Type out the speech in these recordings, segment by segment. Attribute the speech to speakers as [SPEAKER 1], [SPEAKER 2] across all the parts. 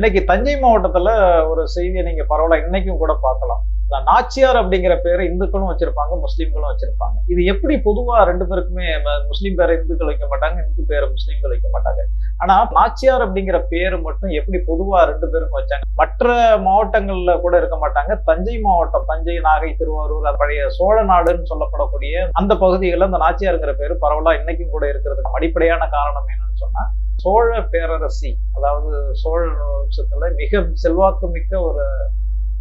[SPEAKER 1] இன்னைக்கு தஞ்சை மாவட்டத்துல ஒரு செய்தியை நீங்க பரவாயில்ல இன்னைக்கும் கூட பார்க்கலாம். இந்த நாச்சியார் அப்படிங்கிற பேரை இந்துக்களும் வச்சிருப்பாங்க முஸ்லீம்களும் வச்சிருப்பாங்க. இது எப்படி பொதுவா ரெண்டு பேருக்குமே முஸ்லீம் பேரை இந்துக்கள் வைக்க மாட்டாங்க இந்து பேரை முஸ்லீம்கள் வைக்க மாட்டாங்க. ஆனா நாச்சியார் அப்படிங்கிற பேரு மட்டும் எப்படி பொதுவா ரெண்டு பேருக்கும் வச்சாங்க? மற்ற மாவட்டங்கள்ல கூட இருக்க மாட்டாங்க. தஞ்சை மாவட்டம் தஞ்சை நாகை திருவாரூர் பழைய சோழ நாடுன்னு சொல்லப்படக்கூடிய அந்த பகுதிகளில் அந்த நாச்சியாருங்கிற பேரு பரவலா இன்னைக்கும் கூட இருக்கிறதுக்கு அடிப்படையான காரணம் என்னன்னு சொன்னா சோழ பேரரசி அதாவது சோழ வம்சத்துல மிக செல்வாக்கு மிக்க ஒரு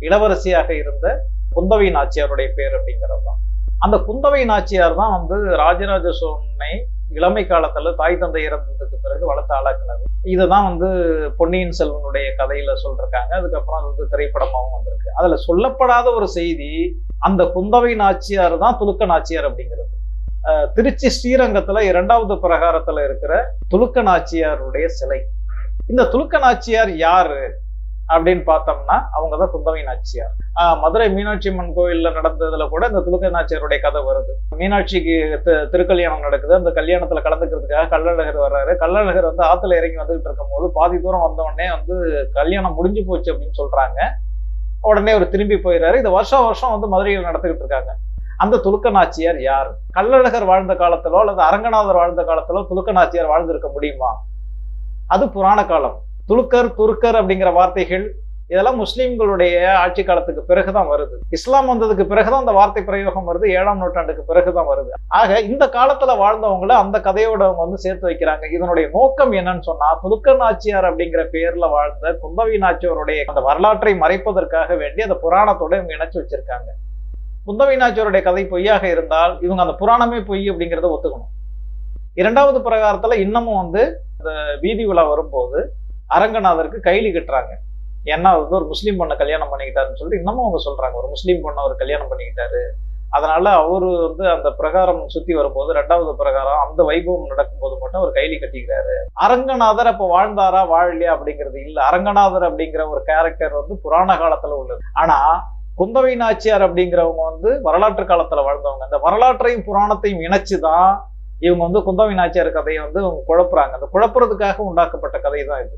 [SPEAKER 1] இளவரசியாக இருந்த குந்தவை நாச்சியாருடைய பேர் அப்படிங்கிறது தான் அந்த குந்தவை நாச்சியார் தான் வந்து ராஜராஜ சோழனை இளமை காலத்துல தாய் தந்தை இறந்ததுக்கு பிறகு வளர்த்து ஆளாக்குனது இதுதான் வந்து பொன்னியின் செல்வனுடைய கதையில சொல்றாங்க அதுக்கப்புறம் அது வந்து திரைப்படமாகவும் வந்திருக்கு. அதுல சொல்லப்படாத ஒரு செய்தி அந்த குந்தவை நாச்சியார் தான் துலுக்க நாச்சியார் அப்படிங்கிறது. திருச்சி ஸ்ரீரங்கத்துல இரண்டாவது பிரகாரத்துல இருக்கிற துலுக்க நாச்சியாருடைய சிலை. இந்த துலுக்க நாச்சியார் யாரு? அப்படின்னு பார்த்தோம்னா அவங்க தான் குந்தவை நாச்சியார். ஆஹ் மதுரை மீனாட்சி அம்மன் கோயில்ல நடந்ததுல கூட இந்த துலுக்க நாச்சியாருடைய கதை வருது. மீனாட்சிக்கு திருக்கல்யாணம் நடக்குது. அந்த கல்யாணத்துல கலந்துக்கிறதுக்காக கள்ளழகர் வர்றாரு. கள்ளழகர் வந்து ஆத்துல இறங்கி வந்துகிட்டு இருக்கும் போது பாதி தூரம் வந்த உடனே வந்து கல்யாணம் முடிஞ்சு போச்சு அப்படின்னு சொல்றாங்க. உடனே அவர் திரும்பி போயிடுறாரு இது வருஷம் வருஷம் வந்து மதுரையில் நடத்திக்கிட்டு இருக்காங்க. அந்த துலுக்க நாச்சியார் யார்? கள்ளழகர் வாழ்ந்த காலத்திலோ அல்லது அரங்கநாதர் வாழ்ந்த காலத்திலோ துலுக்க நாச்சியார் வாழ்ந்திருக்க முடியுமா? அது புராண காலம். துலுக்கர் துருக்கர் அப்படிங்கிற வார்த்தைகள் இதெல்லாம் முஸ்லீம்களுடைய ஆட்சி காலத்துக்கு பிறகுதான் வருது. இஸ்லாம் வந்ததுக்கு பிறகுதான் அந்த வார்த்தை பிரயோகம் வருது. ஏழாம் நூற்றாண்டுக்கு பிறகுதான் வருது. ஆக இந்த காலத்துல வாழ்ந்தவங்கள அந்த கதையோட அவங்க வந்து சேர்த்து வைக்கிறாங்க. இதனுடைய நோக்கம் என்னன்னு சொன்னா துலுக்க நாச்சியார் அப்படிங்கிற பேர்ல வாழ்ந்த குந்தவி நாச்சியாருடைய அந்த வரலாற்றை மறைப்பதற்காக வேண்டி அந்த புராணத்தோட இவங்க இணைச்சு வச்சிருக்காங்க. குந்தவை நாச்சியாருடைய கதை பொய்யாக இருந்தால் இவங்க அந்த புராணமே பொய் அப்படிங்கிறத ஒத்துக்கணும். இரண்டாவது பிரகாரத்துல இன்னமும் வந்து இந்த வீதி விழா வரும்போது அரங்கநாதருக்கு கைலி கட்டுறாங்க. ஏன்னா வந்து ஒரு முஸ்லீம் பொண்ணை கல்யாணம் பண்ணிக்கிட்டாருன்னு சொல்லிட்டு இன்னமும் அவங்க சொல்றாங்க ஒரு முஸ்லீம் பொண்ணை அவர் கல்யாணம் பண்ணிக்கிட்டாரு. அதனால அவரு வந்து அந்த பிரகாரம் சுத்தி வரும்போது ரெண்டாவது பிரகாரம் அந்த வைபவம் நடக்கும்போது மட்டும் அவர் கைலி கட்டிக்கிறாரு. அரங்கநாதர் அப்ப வாழ்ந்தாரா வாழலையா அப்படிங்கிறது இல்ல. அரங்கநாதர் அப்படிங்கிற ஒரு கேரக்டர் வந்து புராண காலத்துல உள்ளது. ஆனா குந்தவை நாச்சியார் அப்படிங்கிறவங்க வந்து வரலாற்று காலத்துல வாழ்ந்தவங்க. அந்த வரலாற்றையும் புராணத்தையும் இணைச்சுதான் இவங்க வந்து குந்தவை நாச்சியார் கதையை வந்து அவங்க குழப்புறாங்க. அந்த குழப்புறதுக்காக உண்டாக்கப்பட்ட கதை தான் இது.